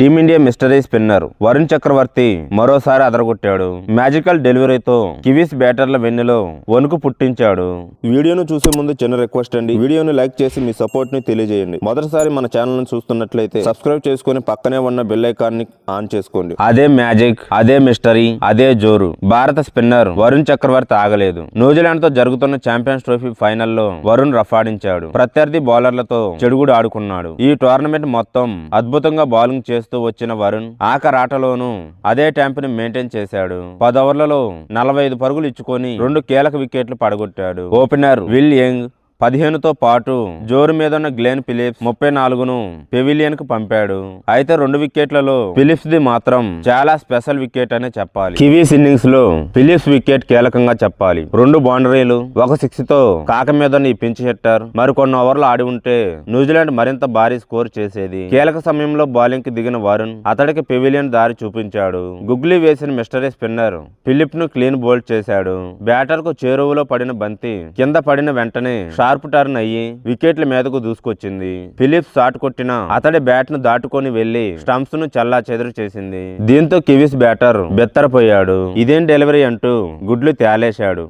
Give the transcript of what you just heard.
Team India mystery spinner Varun Chakravarthy మరోసారి అదరగొట్టాడు. Magical డెలివరీతో Kiwis బ్యాటర్ల వెన్నెలో వణుకు పుట్టించాడు. వీడియోను చూసే ముందు చిన్న రిక్వెస్ట్ అండి. వీడియోను లైక్ చేసి మీ సపోర్ట్ని తెలియజేయండి. మొదటిసారి మన ఛానల్ను చూస్తున్నట్లయితే సబ్స్క్రైబ్ చేసుకుని పక్కనే ఉన్న బెల్ ఐకాన్ని ఆన్ చేసుకోండి. అదే మ్యాజిక్ అదే మిస్టరీ అదే జోరు. భారత స్పిన్నర్ వరుణ్ చక్రవర్తి ఆగలేదు. న్యూజిలాండ్తో జరుగుతున్న ఛాంపియన్స్ ట్రోఫీ ఫైనల్లో వరుణ్ రఫాడించాడు ప్రత్యర్థి బౌలర్లతో చెడుగుడు ఆడుకున్నాడు. ఈ టోర్నమెంట్ మొత్తం అద్భుతంగా బౌలింగ్ చేస్తూ వచ్చిన వరుణ్ ఆఖరాటలోనూ అదే టెంపుని మెయింటైన్ చేశాడు. పది ఓవర్లలో నలభై ఐదు పరుగులు ఇచ్చుకొని రెండు కీలక వికెట్లు పడగొట్టాడు. ఓపెనర్ విల్ యంగ్ పదిహేనుతో పాటు జోరు మీద ఉన్న గ్లెన్ ఫిలిప్స్ ముప్పై నాలుగును పెవిలియన్కు పంపాడు. అయితే రెండు వికెట్లలో ఫిలిప్స్ ది మాత్రం చాలా స్పెషల్ వికెట్ అనే చెప్పాలి. కివీస్ ఇన్నింగ్స్లో ఫిలిప్స్ వికెట్ కీలకంగా చెప్పాలి. రెండు బౌండరీలు ఒక సిక్స్తో కాక మీద ఈ పించ్ హిట్టర్ మరికొన్ని ఓవర్లు ఆడి ఉంటే న్యూజిలాండ్ మరింత భారీ స్కోర్ చేసేది. కీలక సమయంలో బౌలింగ్కి దిగిన వరుణ్ అతడికి పెవిలియన్ దారి చూపించాడు. గుగ్లీ వేసిన మిస్టరీ స్పిన్నర్ ఫిలిప్ను క్లీన్ బోల్డ్ చేశాడు. బ్యాటర్కు చేరువలో పడిన బంతి కింద పడిన వెంటనే షార్ప్ టర్న్ అయ్యి వికెట్ల మీదకు దూసుకొచ్చింది. ఫిలిప్స్ షాట్ కొట్టిన అతడి బ్యాట్ను దాటుకొని వెళ్ళి స్టంప్స్ను చల్లా చెదురు చేసింది. దీంతో కివిస్ బ్యాటర్ బెత్తరపోయాడు. ఇదేం డెలివరీ అంటూ గుడ్లు తేలేశాడు.